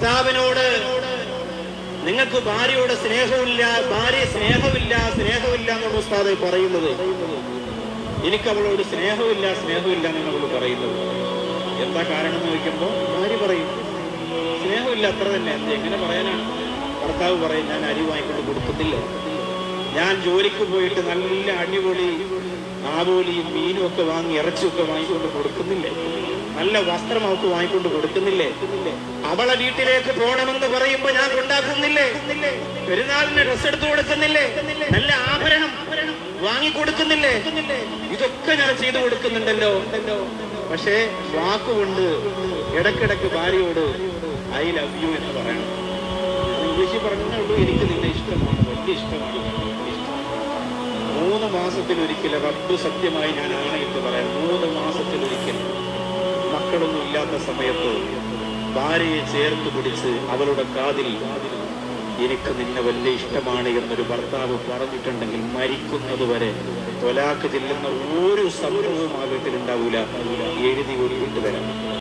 ഭർത്താവിനോട് നിങ്ങൾക്ക് ഭാര്യയോട് സ്നേഹമില്ല ഭാര്യ സ്നേഹമില്ല സ്നേഹമില്ല എന്നുള്ള ഉസ്താദ് പറയുന്നത്. എനിക്ക് അവളോട് സ്നേഹമില്ല സ്നേഹമില്ല എന്നാണ് അവൾ പറയുന്നത്. എന്താ കാരണം എന്ന് ചോദിക്കുമ്പോൾ ഭാര്യ പറയും സ്നേഹമില്ല അത്ര തന്നെ. എന്ത് എങ്ങനെ പറയാനാണ്? ഭർത്താവ് പറയും ഞാൻ അരി വാങ്ങിക്കൊണ്ട് കൊടുക്കുന്നില്ല. ഞാൻ ജോലിക്ക് പോയിട്ട് നല്ല അടിപൊളി ആവോലിയും മീനും ഒക്കെ വാങ്ങി ഇറച്ചിയൊക്കെ വാങ്ങിക്കൊണ്ട് കൊടുക്കുന്നില്ലേ. നല്ല വസ്ത്രം അവൾക്ക് വാങ്ങിക്കൊണ്ട് കൊടുക്കുന്നില്ലേ? അവളെ വീട്ടിലേക്ക് പോകണമെന്ന് പറയുമ്പോ ഞാൻ കൊണ്ടാക്കുന്നില്ലേ? പെരുന്നാളിന് ഡ്രസ് എടുത്തു കൊടുക്കുന്നില്ലേ? നല്ല ആഭരണം വാങ്ങിക്കൊടുക്കുന്നില്ലേ? ഇതൊക്കെ ഞാൻ ചെയ്തു കൊടുക്കുന്നുണ്ടല്ലോ. പക്ഷേ വാക്കുകൊണ്ട് ഇടക്കിടക്ക് ഭാര്യയോട് ഐ ലവ് യു എന്ന് പറയണം. ഇംഗ്ലീഷിൽ പറഞ്ഞേ എനിക്ക് നിന്നെ ഇഷ്ടമാണ് വലിയ ഇഷ്ടമാണ് മൂന്ന് മാസത്തിൽ ഒരിക്കലും റബ്ബ് സത്യമായി ഞാൻ ആണയിട്ട് പറയാം. മൂന്ന് മക്കളൊന്നും ഇല്ലാത്ത സമയത്ത് ഭാര്യയെ ചേർത്ത് പിടിച്ച് അവളുടെ കാതിൽ എനിക്ക് നിന്നെ വലിയ ഇഷ്ടമാണ് എന്നൊരു ഭർത്താവ് പറഞ്ഞിട്ടുണ്ടെങ്കിൽ മരിക്കുന്നത് വരെ തൊലാക്ക് ചെല്ലുന്ന ഒരു സംഭവവും ആ വീട്ടിലുണ്ടാവൂല എഴുതി ഒരു തരാം